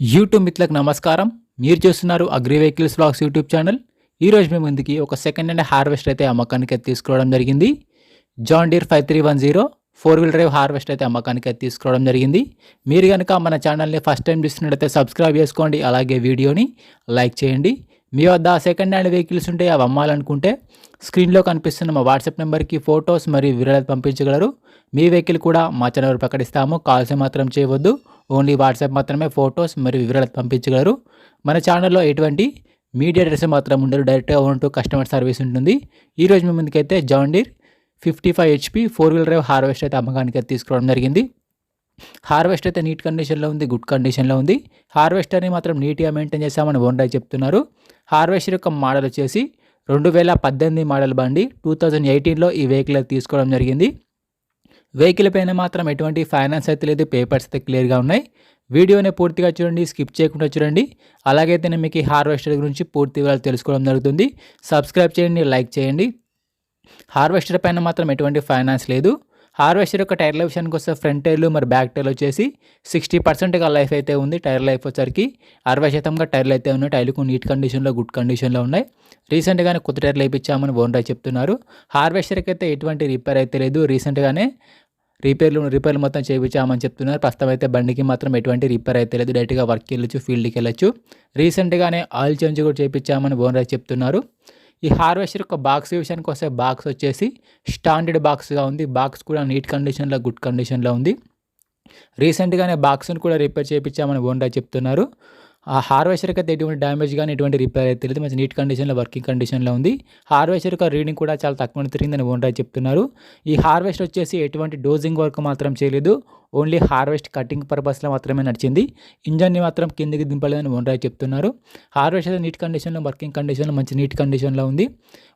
YouTube మిత్రులకు నమస్కారం. మీరు చూస్తున్నారు agri vehicles blogs YouTube channel. ఈరోజు మీ ముందుకి ఒక సెకండ్ హ్యాండ్ హార్వెస్ట్ అయితే అమ్మకానికి అయితే తీసుకోవడం జరిగింది. John Deere five three one zero four wheel drive harvest అయితే అమ్మకానికి అయితే తీసుకోవడం జరిగింది. మీరు కనుక మన ఛానల్ని ఫస్ట్ టైం చూస్తున్నట్టయితే సబ్స్క్రైబ్ చేసుకోండి. అలాగే వీడియోని లైక్ చేయండి. మీ వద్ద సెకండ్ హ్యాండ్ వెహికల్స్ ఉంటే అవి అమ్మాలనుకుంటే స్క్రీన్లో కనిపిస్తున్న మా వాట్సాప్ నెంబర్కి ఫొటోస్ మరియు వివరాలు పంపించగలరు. మీ వెహికల్ కూడా మా ఛానల్ ప్రకటిస్తాము. కాల్స్ మాత్రం చేయవద్దు. ఓన్లీ వాట్సాప్ మాత్రమే ఫొటోస్ మరియు వివరాలు పంపించగలరు. మన ఛానల్లో ఎటువంటి మీడియా అడ్రస్ మాత్రం ఉండరు డైరెక్ట్గా ఓన్ టు కస్టమర్ సర్వీస్ ఉంటుంది. ఈరోజు మీ ముందుకైతే John Deere fifty five HP four wheeler harvest అయితే అమ్మకానికి తీసుకురావడం తీసుకోవడం జరిగింది. హార్వెస్ట్ అయితే నీట్ కండిషన్లో ఉంది గుడ్ కండిషన్లో ఉంది. హార్వెస్టర్ని మాత్రం నీట్గా మెయింటైన్ చేస్తామని బోండాయి చెప్తున్నారు. హార్వెస్టర్ యొక్క మోడల్ వచ్చేసి రెండు వేల పద్దెనిమిది మోడల్ బండి టూ థౌజండ్ ఎయిటీన్లో ఈ వెహికల్ తీసుకోవడం జరిగింది. వెహికల్ పైన మాత్రం ఎటువంటి ఫైనాన్స్ అయితే లేదు పేపర్స్ అయితే క్లియర్గా ఉన్నాయి. వీడియోని పూర్తిగా చూడండి స్కిప్ చేయకుండా చూడండి. అలాగైతే నేను మీకు ఈ హార్వెస్టర్ గురించి పూర్తి వివరాలు తెలుసుకోవడం జరుగుతుంది. సబ్స్క్రైబ్ చేయండి లైక్ చేయండి. హార్వెస్టర్ పైన మాత్రం ఎటువంటి ఫైనాన్స్ లేదు. హార్వెస్టర్ యొక్క టైర్ల విషయానికి వస్తే ఫ్రంట్ టైర్లు మరి బ్యాక్ టైర్లు వచ్చేసి సిక్స్టీ పర్సెంట్గా లైఫ్ అయితే ఉంది. టైర్ లైఫ్ వచ్చరికి అరవై శాతంగా టైర్లు అయితే ఉన్నాయి. టైర్లు నీట్ కండిషన్లో గుడ్ కండిషన్లో ఉన్నాయి. రీసెంట్గానే కొత్త టైర్లు వేయించామని ఓనర్ చెప్తున్నారు. హార్వెస్టర్కి అయితే ఎటువంటి రిపేర్ అయితే లేదు. రీసెంట్గానే రిపేర్లు రిపేర్లు మొత్తం చేయించామని చెప్తున్నారు. ప్రస్తుతం అయితే బండికి మాత్రం ఎటువంటి రిపేర్ అయితే లేదు. డైరెక్ట్గా వర్క్కి వెళ్ళొచ్చు ఫీల్డ్కి వెళ్ళొచ్చు. రీసెంట్గానే ఆయిల్ చేంజ్ కూడా చేయించామని ఓనర్ చెప్తున్నారు. ఈ హార్వెస్టర్ యొక్క బాక్స్ విషయానికి వస్తే బాక్స్ వచ్చేసి స్టాండర్డ్ బాక్స్గా ఉంది. బాక్స్ కూడా నీట్ కండిషన్లో గుడ్ కండిషన్లో ఉంది. రీసెంట్గానే బాక్స్ని కూడా రిపేర్ చేయించామని ఓనర్ చెప్తున్నారు. ఆ హార్వెస్టర్కి అయితే ఎటువంటి డ్యామేజ్ కానీ ఎటువంటి రిపేర్ అయితే తెలియదు. మంచి నీట్ కండిషన్లో వర్కింగ్ కండిషన్లో ఉంది. హార్వెస్టర్ యొక్క రీడింగ్ కూడా చాలా తక్కువ తిరిగిందని ఓనర్ చెప్తున్నారు. ఈ హార్వెస్ట్ వచ్చేసి ఎటువంటి డోజింగ్ వర్క్ మాత్రం చేయలేదు. ఓన్లీ హార్వెస్ట్ కటింగ్ పర్పస్లో మాత్రమే నడిచింది. ఇంజన్ని మాత్రం కిందికి దింపలేదని ఓనర్ చెప్తున్నారు. హార్వెస్ట్ నీట్ కండిషన్లో వర్కింగ్ కండిషన్లో మంచి నీట్ కండిషన్లో ఉంది.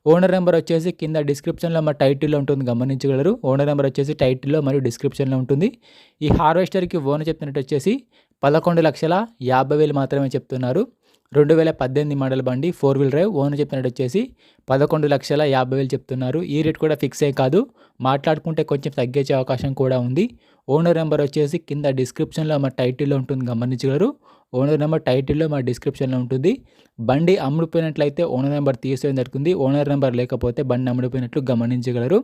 ఓనర్ నెంబర్ వచ్చేసి కింద డిస్క్రిప్షన్లో మా టైటిల్లో ఉంటుంది. గమనించగలరు. ఓనర్ నెంబర్ వచ్చేసి టైటిల్లో మరియు డిస్క్రిప్షన్లో ఉంటుంది. ఈ హార్వెస్టర్కి ఓనర్ చెప్తున్నట్టు వచ్చేసి పదకొండు లక్షల యాభై వేలు మాత్రమే చెప్తున్నారు. రెండు వేల పద్దెనిమిది మోడల్ బండి ఫోర్ వీల్ డ్రైవ్ ఓనర్ చెప్పినట్టు వచ్చేసి పదకొండు లక్షల యాభై వేలు చెప్తున్నారు. ఈ రేట్ కూడా ఫిక్స్ అయ్యి కాదు. మాట్లాడుకుంటే కొంచెం తగ్గించే అవకాశం కూడా ఉంది. ఓనర్ నెంబర్ వచ్చేసి కింద డిస్క్రిప్షన్లో మా టైటిల్లో ఉంటుంది గమనించగలరు. ఓనర్ నెంబర్ టైటిల్లో మా డిస్క్రిప్షన్లో ఉంటుంది. బండి అమ్ముడిపోయినట్లయితే ఓనర్ నెంబర్ తీసేయడం జరుగుతుంది. ఓనర్ నెంబర్ లేకపోతే బండి అమ్ముడిపోయినట్లు గమనించగలరు.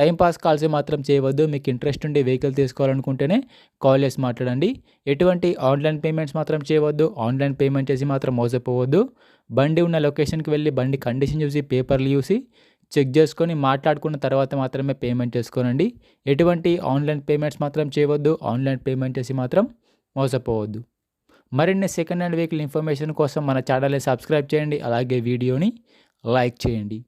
టైంపాస్ కాల్స్ మాత్రం చేయవద్దు. మీకు ఇంట్రెస్ట్ ఉండి వెహికల్ తీసుకోవాలనుకుంటేనే కాల్ చేసి మాట్లాడండి. ఎటువంటి ఆన్లైన్ పేమెంట్స్ మాత్రం చేయవద్దు. ఆన్లైన్ పేమెంట్ చేసి మాత్రం మోసపోవద్దు. బండి ఉన్న లొకేషన్కి వెళ్ళి బండి కండిషన్ చూసి పేపర్లు చూసి చెక్ చేసుకొని మాట్లాడుకున్న తర్వాత మాత్రమే పేమెంట్ చేసుకోనండి. ఎటువంటి ఆన్లైన్ పేమెంట్స్ మాత్రం చేయవద్దు. ఆన్లైన్ పేమెంట్ చేసి మాత్రం మోసపోవద్దు. మరిన్ని సెకండ్ హ్యాండ్ వెహికల్ ఇన్ఫర్మేషన్ కోసం మన ఛానల్ని సబ్స్క్రైబ్ చేయండి. అలాగే వీడియోని లైక్ చేయండి.